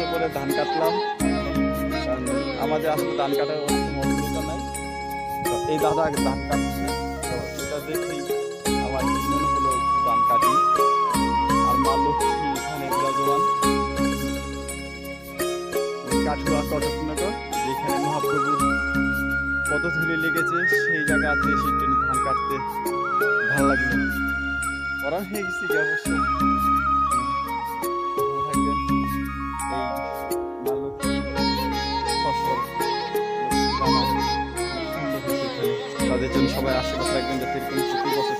আসলাম কাটলাম। আমাদের আসলে ধান কাটার অভিজ্ঞতা নাই। এই দাদা ধান কাটছে। তো এটা দেখেই আমার মনে হলো ধান কাটি। আর মা লক্ষ্মী এখানে বিরাজমান। কাঠুয়া কটকনগর যেখানে মহাপ্রভুর পদধূলি লেগেছে, সেই জায়গাতে একটু ধান কাটতে। ভালো লাগল। পড়ান হয়ে গেছি কি তাদের জন্য সবাই আশীর্বাদ রাখবেন যাতে এরকম প্রতি বছর